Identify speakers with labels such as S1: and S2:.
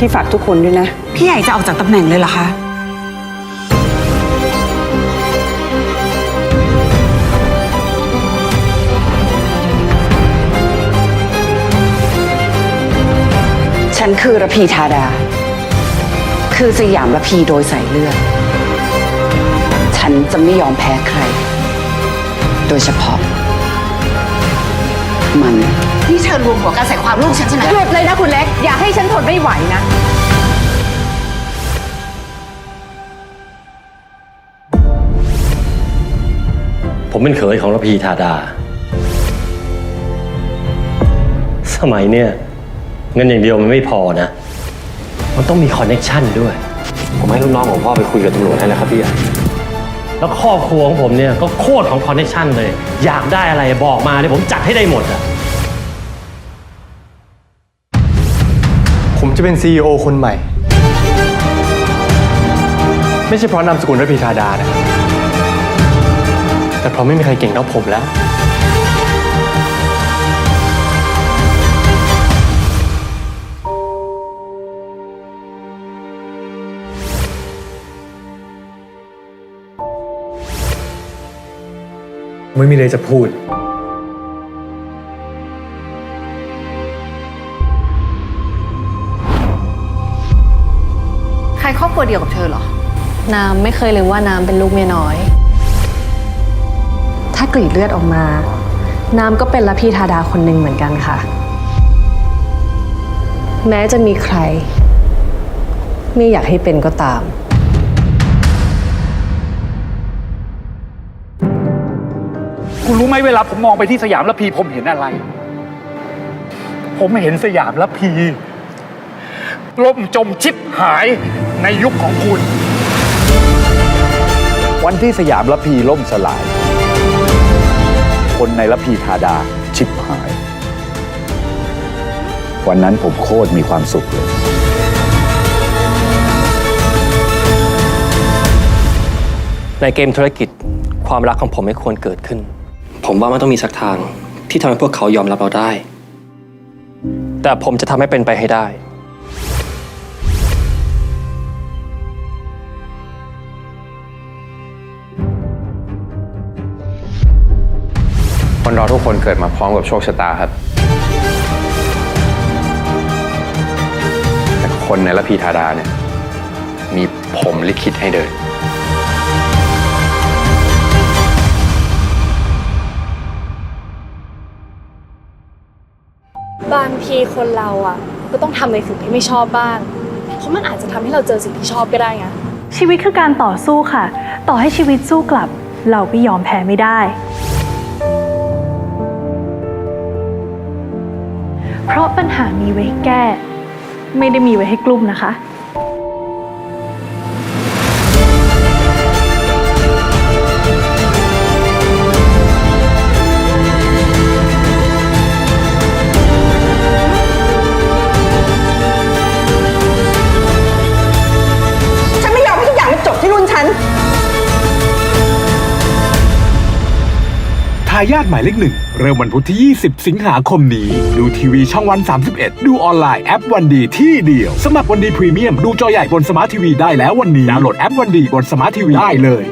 S1: พี่ฝากทุกคนด้วยนะ
S2: พี่ใหญ่จะออกจากตำแหน่งเลยเหรอคะ
S1: ฉันคือระพีธาดา คือสยามระพีโดยสายเลือด ฉันจะไม่ยอมแพ้ใคร โดยเฉพาะ มัน
S2: นี่เธอรวมหัวกันใส่ความลูกฉันใช่ไหม
S3: หยุดเลยนะคุณเล็ก อย่าให้ฉันทนไม่ไหวนะ
S4: ผมเป็นเขยของระพีธาดา สมัยเนี่ยเงินอย่างเดียวมันไม่พอนะ มันต้องมีคอนเน็ชันด้วย
S5: ผมให้ลูกน้องของพ่อไปคุยกับตำรวจให้แล้วครับพี่ใหญ่
S4: แล้วครอบครัวของผมเนี่ยก็โคตรของคอนเน็ชันเลย อยากได้อะไรบอกมาเดี๋ยวผมจัดให้ได้หมดอะ
S6: จะเป็น CEO คนใหม่ ไม่ใช่เพราะนามสกุลระพีธาดานะ แต่เพราะไม่มีใครเก่งเท่าผมแล้ว ไม่มีอะไรจะพูด
S3: ใครครอบครัวเดียวกับเธอเหรอ
S7: น้ำไม่เคยลืมว่าน้ำเป็นลูกเมียน้อย ถ้ากรีดเลือดออกมา น้ำก็เป็นละพี่ธาดาคนหนึ่งเหมือนกันค่ะ แม้จะมีใคร ไม่อยากให้เป็นก็ตาม
S8: คุณรู้ไหมเวลาผมมองไปที่สยามระพีผมเห็นอะไร ผมเห็นสยามระพีล่มจมชิบหาย ในยุคของคุณ
S9: วันที่สยามระพีล่มสลาย คนในระพีธาดาชิบหาย วันนั้นผมโคตรมีความสุขเลย
S5: ในเกมธุรกิจความรักของผมไม่ควรเกิดขึ้น ผมว่ามันต้องมีสักทางที่ทำให้พวกเขายอมรับเราได้ แต่ผมจะทำให้เป็นไปให้ได้
S6: คนเราทุกคนเกิดมาพร้อมกับโชคชะตาครับ แต่คนในละพีธาดาเนี่ยมีผมลิขิตให้เดิน
S10: บางทีคนเราอะ ก็ต้องทำในสิ่งที่ไม่ชอบบ้าง เพราะมันอาจจะทำให้เราเจอสิ่งที่ชอบก็ได้ไง
S11: ชีวิตคือการต่อสู้ค่ะ ต่อให้ชีวิตสู้กลับ เราก็ยอมแพ้ไม่ได้ เพราะปัญหามีไว้ให้แก้ ไม่ได้มีไว้ให้กลุ่มนะคะา
S12: ยาทหมายเลขหนึ่ง เริ่มวันพุธที่ 20 สิงหาคมนี้ ดูทีวีช่องวัน 31 ดูออนไลน์แอปวันดีที่เดียว สมัครวันดีพรีเมียม ดูจอใหญ่บนสมาร์ททีวีได้แล้ววันนี้ดาวน์โหลดแอปวันดีบนสมาร์ททีวีได้เลย